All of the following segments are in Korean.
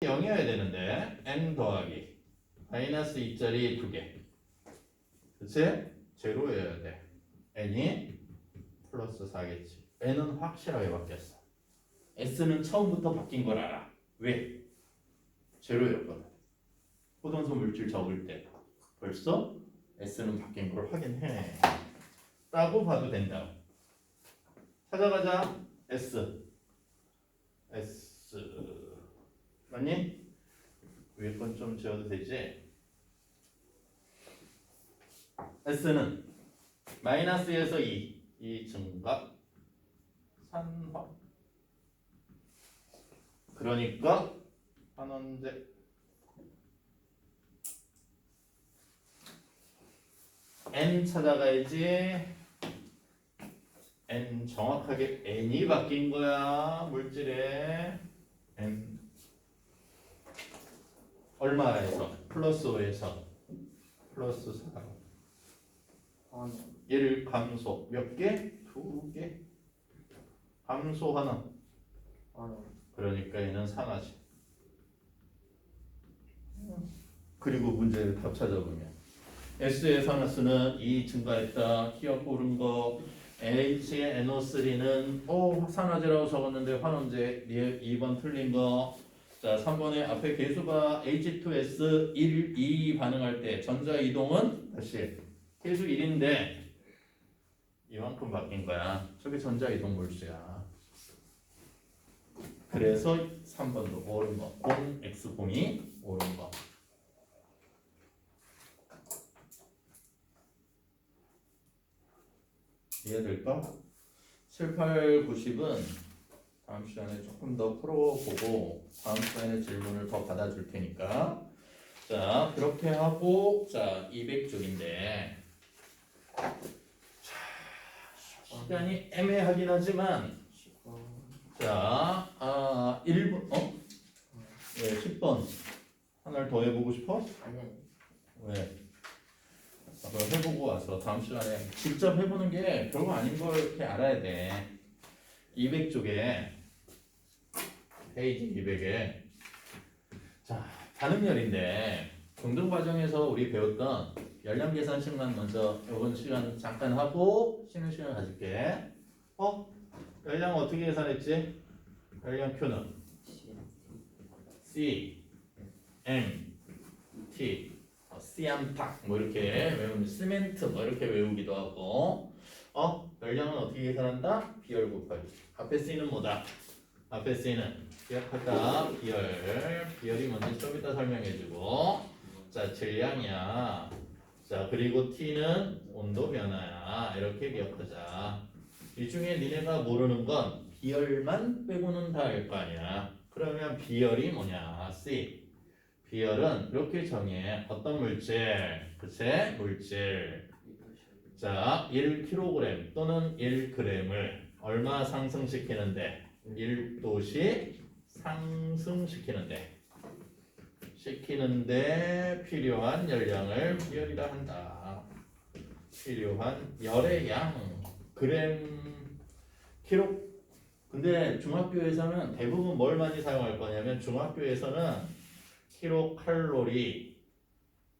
0이어야 되는데 n 더하기. 마이너스 2짜리 2개. 그치? 제로여야 돼. n이 플러스 4겠지. n은 확실하게 바뀌었어. s는 처음부터 바뀐 걸 알아. 왜? 제로였거든. 포동소 물질 적을 때. 벌써 s는 바뀐 걸 확인해. 라고 봐도 된다 찾아가자. s. s 맞니? 위에 건 좀 지워도 되지? S는 마이너스에서 2, 2 증가 산화 그러니까 환원제. N 찾아가야지. N 정확하게 N이 바뀐 거야 물질에 N 얼마에서? 플러스 5에서? 플러스 4 원, 얘를 감소. 몇 개? 두 개. 감소하는 원, 그러니까 얘는 상하지. 그리고 문제를 답 찾아보면. S의 상하수는 2 증가했다. 기억 고른 거. H의 NO3는 오. 산화제라고 적었는데 환원제. 2번 틀린 거. 자 3번에 앞에 개수가 H2S 1, 2 반응할 때 전자 이동은 다시 개수 1인데 이만큼 바뀐 거야. 저게 전자 이동 몰수야. 그래서 3번도 옳은 거. 0 x 0이 옳은 거. 이해될까? 7, 8, 90은 다음 시간에 조금 더 풀어보고 다음 시간에 질문을 더 받아줄 테니까 자 그렇게 하고 자 200쪽인데 시간이 애매하긴 하지만 자, 아, 1번, 어? 왜, 10번. 하나를 더 해보고 싶어? 아니, 왜? 그거 해보고 와서 다음 시간에 직접 해보는 게 별거 아닌 걸 이렇게 알아야 돼. 200쪽에, 페이지 200에. 자, 반응열인데, 공등 과정에서 우리 배웠던 열량 계산 식만 먼저 이번 시간 잠깐 하고 쉬는 시간 가질게. 어? 열량 어떻게 계산했지? 열량 Q는 C, M, T, 어, 씨암탉 뭐 이렇게 외우면 시멘트 뭐 이렇게 외우기도 하고 어? 열량은 어떻게 계산한다? 비열 곱하기 앞에 C는 뭐다? 앞에 C는 기억하다 비열 비열이 뭔지 좀 이따 설명해주고 자 질량이야 자 그리고 T는 온도 변화야 이렇게 기억하자 이 중에 니네가 모르는 건 비열만 빼고는 다 알 거 아니야. 그러면 비열이 뭐냐? C. 비열은 이렇게 정해. 어떤 물질? 그치? 물질. 자, 1kg 또는 1g을 얼마 상승시키는데? 1도씩 상승시키는데. 시키는데 필요한 열량을 비열이라 한다. 필요한 열의 양. 그램 키로 근데 중학교에서는 대부분 뭘 많이 사용할 거냐면 중학교에서는 키로 칼로리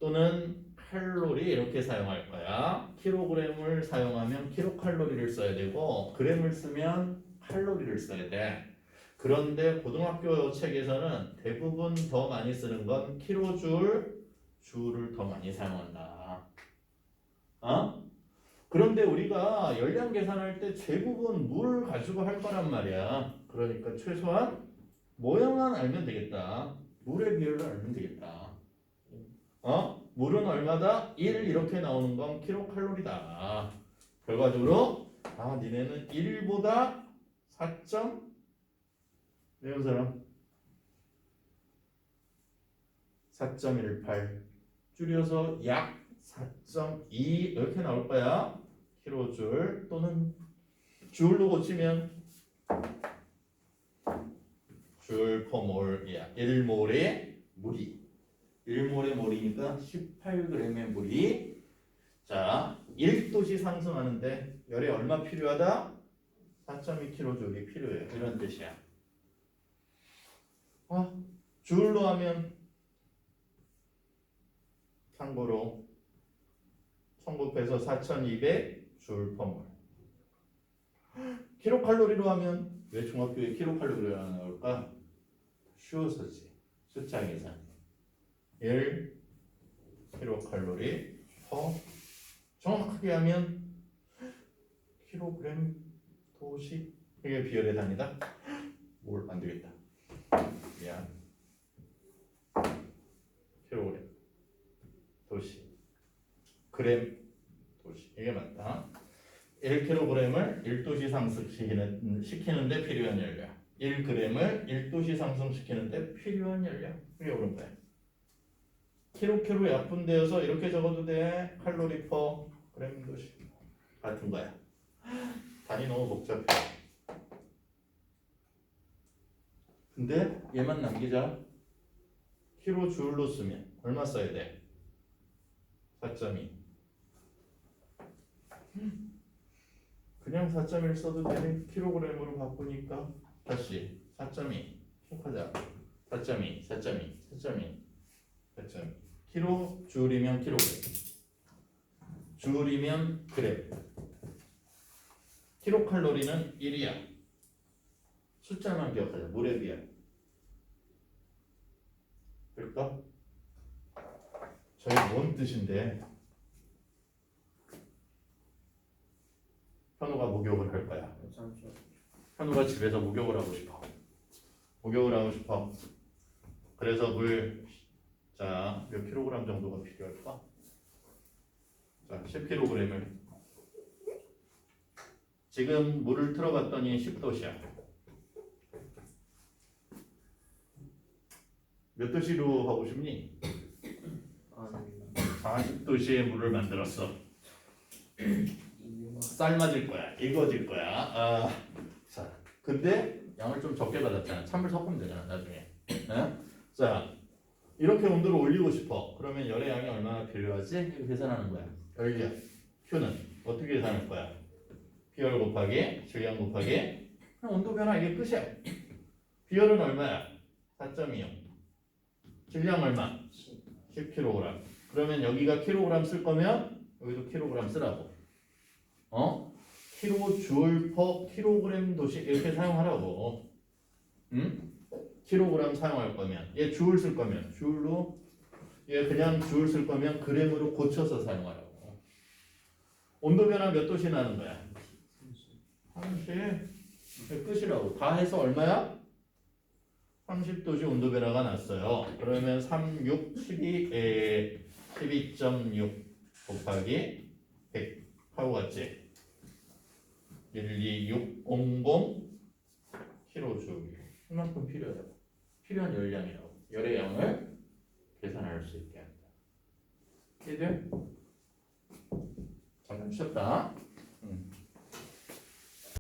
또는 칼로리 이렇게 사용할 거야. 킬로그램을 사용하면 킬로 칼로리를 써야 되고 그램을 쓰면 칼로리를 써야 돼. 그런데 고등학교 책에서는 대부분 더 많이 쓰는 건 킬로줄, 줄을 더 많이 사용한다. 어? 그런데 우리가 열량 계산할 때 대부분 물 가지고 할 거란 말이야. 그러니까 최소한 모양만 알면 되겠다. 물의 비율을 알면 되겠다. 어? 물은 얼마다? 1 이렇게 나오는 건 킬로칼로리다. 결과적으로 아 니네는 1보다 4점 외운 사람 4.18 줄여서 약 4.2 이렇게 나올 거야. 킬로줄 또는 줄로 고치면 줄 퍼몰이야. 1몰의 물이 1몰의 물이니까 18g의 물이 자 1도씩 상승하는데 열이 얼마 필요하다? 4.2kJ이 필요해. 이런 뜻이야. 아, 줄로 하면 참고로 1900에서 4200 줄 퍼몰 킬로칼로리로 하면 왜 중학교에 킬로칼로리가 나올까? 쉬워서지 숫자 계산 1 킬로칼로리 퍼 정확하게 하면 킬로그램 도시 이게 비열의 단위다? 뭘 안 되겠다. 미안. 킬로그램 도시 그램. 도시 이게 맞다. 1kg을 1도시 상승시키는 시키는데 필요한 열량 1g을 1도시 상승시키는데 필요한 열량 이게 오른 거야. 키로 키로 약분되어서 이렇게 적어도 돼. 칼로리 퍼 그램 도시 같은 거야 단위 너무 복잡해. 근데 얘만 남기자. 키로 줄로 쓰면 얼마 써야 돼? 4.2 그냥 4.1 써도 되는 킬로그램으로 바꾸니까 다시 4.2 기억하자. 4.2 4.2 4.2 4.2 킬로 줄이면 킬로그램. 줄이면 그램 킬로칼로리는 1이야 숫자만 기억하자 물에 비하 그럴까? 저게 뭔 뜻인데 현우가 목욕을 할 거야. 현우가 집에서 목욕을 하고 싶어. 목욕을 하고 싶어. 그래서 물, 자, 몇 킬로그램 정도가 필요할까? 자, 10킬로그램을. 지금 물을 틀어봤더니 10도시야. 몇 도시로 하고 싶니? 아니. 40도시의 물을 만들었어. 삶아질 거야. 익어질 거야. 아, 자, 근데 양을 좀 적게 받았잖아. 찬물 섞으면 되잖아, 나중에. 네? 자, 이렇게 온도를 올리고 싶어. 그러면 열의 양이 얼마나 필요하지? 계산하는 거야. 열량. Q는 어떻게 계산할 거야? 비열 곱하기 질량 곱하기 그냥 온도 변화 이게 끝이야. 비열은 얼마야? 4.20. 질량 얼마? 10kg. 그러면 여기가 킬로그램 쓸 거면 여기도 킬로그램 쓰라고. 어? 킬로줄 퍼 킬로그램 도시 이렇게 사용하라고. 응? 킬로그램 사용할 거면 얘줄쓸 거면 줄로 얘 그냥 줄쓸 거면 그램으로 고쳐서 사용하라고. 온도 변화 몇 도시 나는 거야? 30. 이게 끝이라고. 다 해서 얼마야? 30도시 온도 변화가 났어요. 그러면 3, 6, 12, 에, 12.6 곱하기 100 하고 같지? 1, 2, 6, 0, 0 킬로줄 이만큼 필요하다. 필요한 열량이라고. 열의 양을 계산할 수 있게 한다. 이해돼? 잠깐 쉬었다. 음.